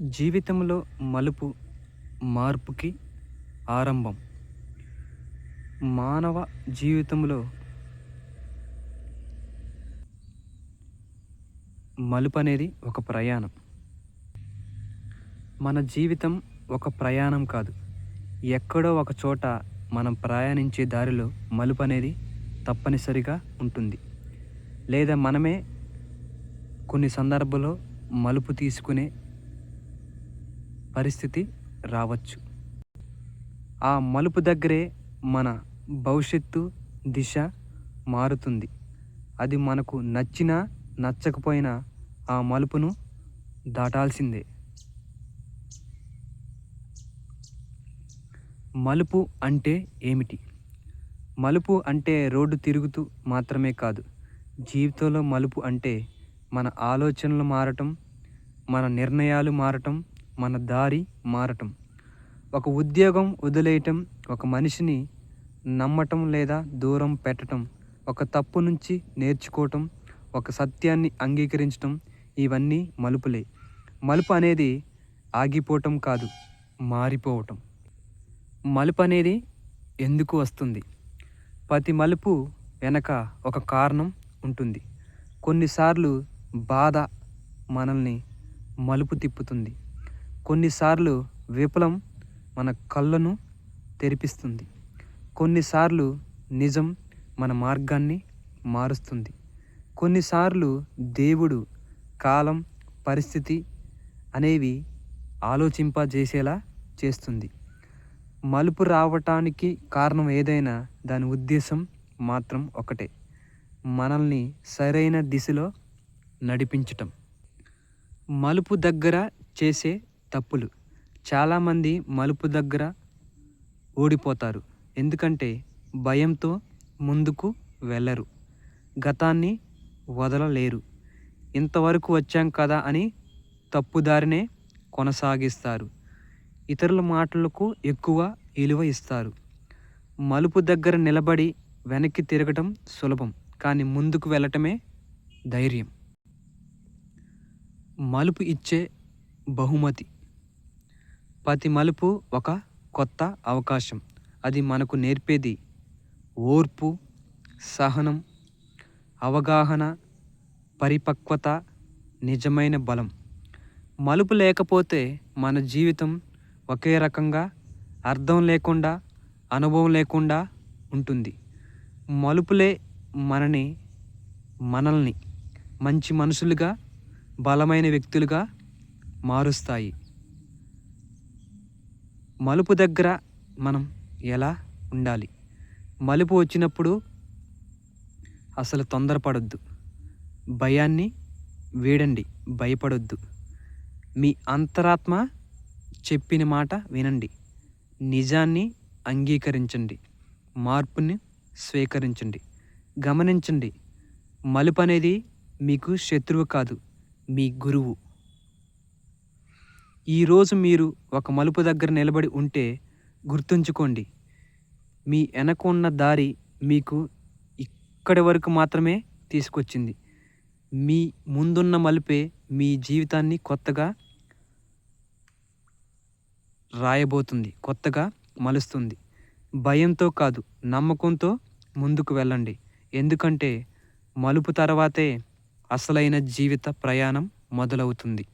జీవితంలో మలుపు మార్పుకి ఆరంభం. మానవ జీవితంలో మలుపు అనేది ఒక ప్రయాణం. మన జీవితం ఒక ప్రయాణం కాదు. ఎక్కడో ఒక చోట మనం ప్రయాణించే దారిలో మలుపు అనేది తప్పనిసరిగా ఉంటుంది. లేదా మనమే కొన్ని సందర్భాల్లో మలుపు తీసుకునే పరిస్థితి రావచ్చు. ఆ మలుపు దగ్గరే మన భవిష్యత్తు దిశ మారుతుంది. అది మనకు నచ్చినా నచ్చకపోయినా ఆ మలుపును దాటాల్సిందే. మలుపు అంటే ఏమిటి? మలుపు అంటే రోడ్డు తిరుగుతూ మాత్రమే కాదు. జీవితంలో మలుపు అంటే మన ఆలోచనలు మారటం మన నిర్ణయాలు మారటం మన దారి మారటం. ఒక ఉద్యోగం వదిలేయటం ఒక మనిషిని నమ్మటం లేదా దూరం పెట్టటం ఒక తప్పు నుంచి నేర్చుకోవటం ఒక సత్యాన్ని అంగీకరించటం ఇవన్నీ మలుపులే. మలుపు అనేది ఆగిపోవటం కాదు మారిపోవటం. మలుపు అనేది ఎందుకు వస్తుంది? ప్రతి మలుపు వెనక ఒక కారణం ఉంటుంది. కొన్నిసార్లు బాధ మనల్ని మలుపు తిప్పుతుంది. కొన్నిసార్లు విఫలం మన కళ్ళను తెరిపిస్తుంది. కొన్నిసార్లు నిజం మన మార్గాన్ని మారుస్తుంది. కొన్నిసార్లు దేవుడు కాలం పరిస్థితి అనేవి ఆలోచింపజేసేలా చేస్తుంది. మలుపు రావటానికి కారణం ఏదైనా దాని ఉద్దేశం మాత్రం ఒకటే. మనల్ని సరైన దిశలో నడిపించటం. మలుపు దగ్గర చేసే తప్పులు. చాలామంది మలుపు దగ్గర ఓడిపోతారు. ఎందుకంటే భయంతో ముందుకు వెళ్ళరు. గతాన్ని వదలలేరు. ఇంతవరకు వచ్చాం కదా అని తప్పుదారినే కొనసాగిస్తారు. ఇతరుల మాటలకు ఎక్కువ విలువ ఇస్తారు. మలుపు దగ్గర నిలబడి వెనక్కి తిరగటం సులభం కానీ ముందుకు వెళ్ళటమే ధైర్యం. మలుపు ఇచ్చే బహుమతి. ప్రతి మలుపు ఒక కొత్త అవకాశం. అది మనకు నేర్పేది ఓర్పు సహనం అవగాహన పరిపక్వత నిజమైన బలం. మలుపు లేకపోతే మన జీవితం ఒకే రకంగా అర్థం లేకుండా అనుభవం లేకుండా ఉంటుంది. మలుపులే మనని మనల్ని మంచి మనుషులుగా బలమైన వ్యక్తులుగా మారుస్తాయి. మలుపు దగ్గర మనం ఎలా ఉండాలి? మలుపు వచ్చినప్పుడు అసలు తొందరపడొద్దు. భయాన్ని వీడండి భయపడొద్దు. మీ అంతరాత్మ చెప్పిన మాట వినండి. నిజాన్ని అంగీకరించండి. మార్పుని స్వీకరించండి. గమనించండి. మలుపు అనేది మీకు శత్రువు కాదు మీ గురువు. ఈరోజు మీరు ఒక మలుపు దగ్గర నిలబడి ఉంటే గుర్తుంచుకోండి. మీ వెనక ఉన్న దారి మీకు ఇక్కడి వరకు మాత్రమే తీసుకొచ్చింది. మీ ముందున్న మలుపే మీ జీవితాన్ని కొత్తగా రాయబోతుంది కొత్తగా మలుస్తుంది. భయంతో కాదు నమ్మకంతో ముందుకు వెళ్ళండి. ఎందుకంటే మలుపు తర్వాతే అసలైన జీవిత ప్రయాణం మొదలవుతుంది.